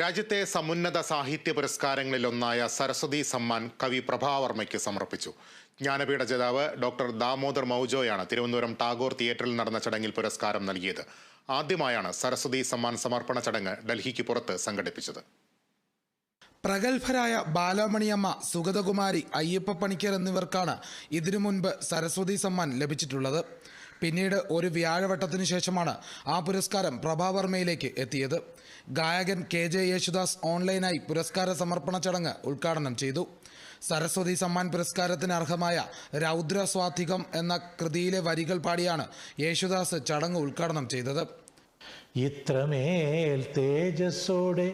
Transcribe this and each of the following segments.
രാജ്യത്തെ സമുന്നത സാഹിത്യ പുരസ്കാരങ്ങളിലൊന്നായ സരസ്വതി സമ്മാൻ കവി പ്രഭാവർമ്മയ്ക്ക് സമർപ്പിച്ചു. ജ്ഞാനപീഠ ജേതാവ് ഡോക്ടർ ദാമോദർ മൗജോയാണ് തിരുവനന്തപുരം ടാഗോർ തിയേറ്ററിൽ നടന്ന ചടങ്ങിൽ പുരസ്കാരം നൽകിയത്. ആദ്യമായാണ് സരസ്വതി സമ്മാൻ സമർപ്പണ ചടങ്ങ് ഡൽഹിക്ക് പുറത്ത് സംഘടിപ്പിച്ചത്. പ്രഗത്ഭരായ ബാലാമണിയമ്മ സുഗതകുമാരി അയ്യപ്പ പണിക്കർ എന്നിവർക്കാണ് ഇതിനു മുൻപ് സരസ്വതി സമ്മാൻ ലഭിച്ചിട്ടുള്ളത്. പിന്നീട് ഒരു വ്യാഴവട്ടത്തിനു ശേഷമാണ് ആ പുരസ്കാരം പ്രഭാവർമ്മയിലേക്ക് എത്തിയത്. ഗായകൻ കെ ജെ യേശുദാസ് ഓൺലൈനായി പുരസ്കാര സമർപ്പണ ചടങ്ങ് ഉദ്ഘാടനം ചെയ്തു. സരസ്വതി സമ്മാൻ പുരസ്കാരത്തിന് അർഹമായ രൗദ്രസ്വാധികം എന്ന കൃതിയിലെ വരികൾ പാടിയാണ് യേശുദാസ് ചടങ്ങ് ഉദ്ഘാടനം ചെയ്തത്. ഇത്രമേൽ തേജസ്സോടെ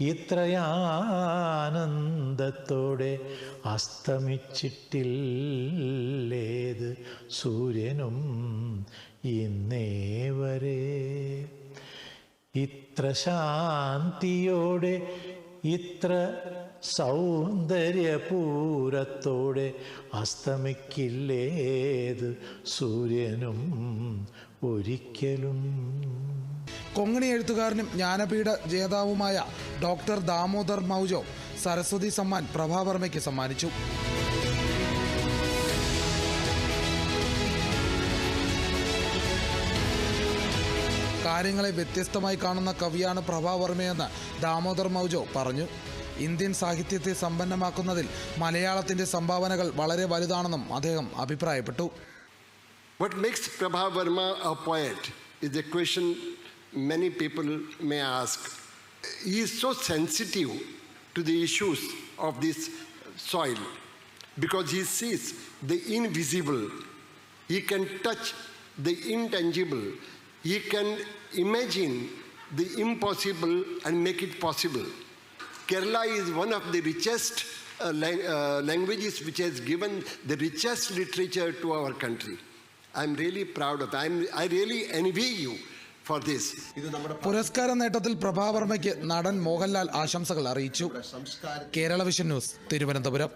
ഇത്രയാനന്ദത്തോടെ അസ്തമിച്ചിട്ടില്ലേത്? സൂര്യനും ഇന്നേ വരെ. ഇത്ര ശാന്തിയോടെ ഇത്ര സൗന്ദര്യപൂരത്തോടെ അസ്തമിക്കില്ലേത് സൂര്യനും ഒരിക്കലും. കൊങ്ങണി എഴുത്തുകാരനും ജ്ഞാനപീഠ ജേതാവുമായ ഡോക്ടർ ദാമോദർ മൗജോ സരസ്വതി സമ്മാൻ പ്രഭാവർമ്മയ്ക്ക് സമ്മാനിച്ചു. കാര്യങ്ങളെ വ്യത്യസ്തമായി കാണുന്ന കവിയാണ് പ്രഭാവർമ്മയെന്ന് ദാമോദർ മൗജോ പറഞ്ഞു ഇന്ത്യൻ സാഹിത്യത്തെ സമ്പന്നമാക്കുന്നതിൽ മലയാളത്തിന്റെ സംഭാവനകൾ വളരെ വലുതാണെന്നും അദ്ദേഹം അഭിപ്രായപ്പെട്ടു What makes Prabha Verma a poet is a question many people may ask. He is so sensitive to the issues of this soil because he sees the invisible. He can touch the intangible. He can imagine the impossible and make it possible. Kerala is one of the richest uh, lang- uh, languages which has given the richest literature to our country. I'm really proud of I'm, I really envy you for this. പുരസ്കാര നേട്ടത്തിൽ പ്രഭാവർമ്മയ്ക്ക് നടൻ മോഹൻലാൽ ആശംസകൾ അറിയിച്ചു Kerala vision news Thiruvananthapuram